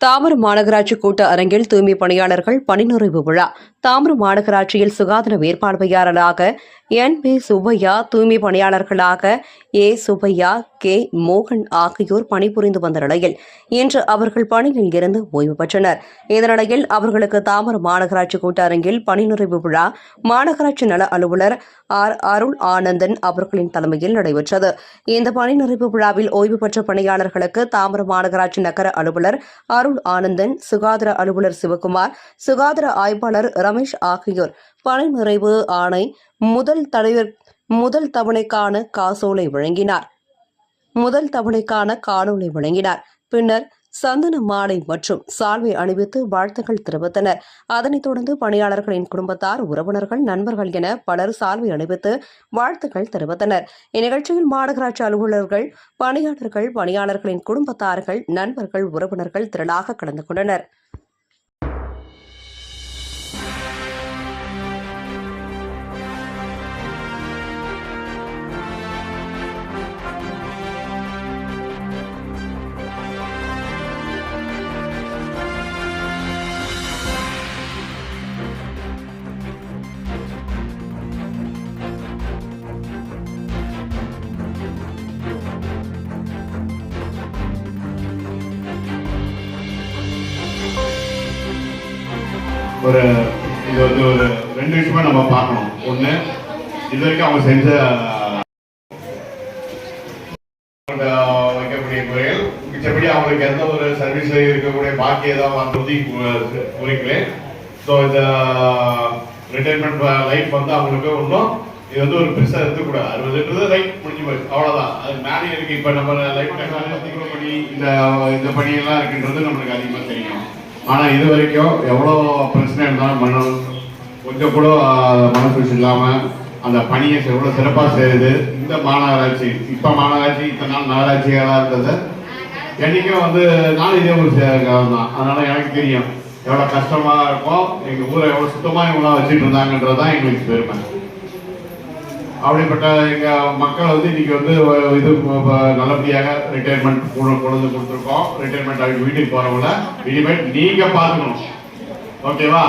தாமர மாநகராட்சி கூட்ட அரங்கில் தூய்மை பணியாளர்கள் பணிநிறைவு விழா. தாமர மாநகராட்சியில் சுகாதார மேற்பார்வையாளராக என் பி சுப்பையா தூய்மை பணியாளர்களாக ஏ சுப்பையா கே மோகன் ஆகியோர் பணிபுரிந்து வந்த நிலையில் இன்று அவர்கள் பணியில் இருந்து ஓய்வு பெற்றனர். இந்த நிலையில் அவர்களுக்கு தாமர மாநகராட்சி கூட்ட அரங்கில் பணி நிறைவு விழா மாநகராட்சி நல அலுவலர் ஆர் அருள் ஆனந்தன் அவர்களின் தலைமையில் நடைபெற்றது. இந்த பணி நிறைவு விழாவில் ஓய்வு பெற்ற பணியாளர்களுக்கு தாமர மாநகராட்சி நகர அலுவலர் அருள் ஆனந்தன் சுகாதார அலுவலர் சிவகுமார் சுகாதார ஆய்வாளர் ரமேஷ் ஆகியோர். பணி நிறைவு ஆணை முதல் தலைவர் முதல் தவணைக்கான காசோலை வழங்கினார். முதல் தவணைக்கான காணொளி வழங்கினார். பின்னர் சந்தன மாலை மற்றும் சால்வை அணிவித்து வாழ்த்துக்கள் தெரிவித்தனர். அதனைத் தொடர்ந்து பணியாளர்களின் குடும்பத்தார் உறவினர்கள் நண்பர்கள் என பலர் சால்வை அணிவித்து வாழ்த்துக்கள் தெரிவித்தனர். இந்நிகழ்ச்சியில் மாநகராட்சி அலுவலர்கள் பணியாளர்கள் பணியாளர்களின் குடும்பத்தார்கள் நண்பர்கள் உறவினர்கள் திரளாக கலந்து கொண்டனர். ஒரு இது வந்து ஒரு ரெண்டு விஷயமா நம்ம பார்க்கணும். ஒண்ணு இது வரைக்கும் அவங்க செஞ்ச வைக்கக்கூடிய குறைகள் மிச்சபடி அவங்களுக்கு எந்த ஒரு சர்வீஸ்ல இருக்கக்கூடிய பாக்கி ஏதாவது வந்து குறிக்கிறேன். ஸோ இந்த ரிட்டைர்மெண்ட் லைஃப் வந்து அவங்களுக்கு ஒன்றும் இது வந்து ஒரு பெருசா இருக்கக்கூடாது. அறுபதுன்றது லைஃப் முடிஞ்சு போச்சு. அவ்வளோதான் அது மேலே இருக்கு. இப்போ நம்ம லைஃப் டெக்னாலஜி பணி இந்த இந்த பணியெல்லாம் இருக்குன்றது நம்மளுக்கு அதிகமா தெரியும். ஆனால் இது வரைக்கும் எவ்வளோ பிரச்சனை இருந்தாலும் மனம் கொஞ்சம் கூட ஆஹ், மனசு அந்த பணியை எவ்வளோ சிறப்பாக செய்யுது. இந்த மாநகராட்சி இப்போ மாநகராட்சி இத்தனை நாள் நகராட்சிகளாக இருந்தது. என்னைக்கும் வந்து நானும் இதே ஒரு தான். அதனால் எனக்கு தெரியும் எவ்வளோ கஷ்டமாக இருக்கும் எங்கள் ஊரை எவ்வளோ சுத்தமாக இவங்களாம் வச்சுட்டு இருந்தாங்கன்றது தான் எங்களுக்கு பெருமை. அப்படிப்பட்ட எங்கள் மக்கள் வந்து இன்னைக்கு வந்து இது நல்லபடியாக ரிட்டையர்மெண்ட் கொண்டு கொடுத்துருக்கோம். ரிட்டையர்மெண்ட் ஆகி வீட்டுக்கு போகிறவங்கள இனிமேல் நீங்கள் பார்த்துக்கணும். ஓகேவா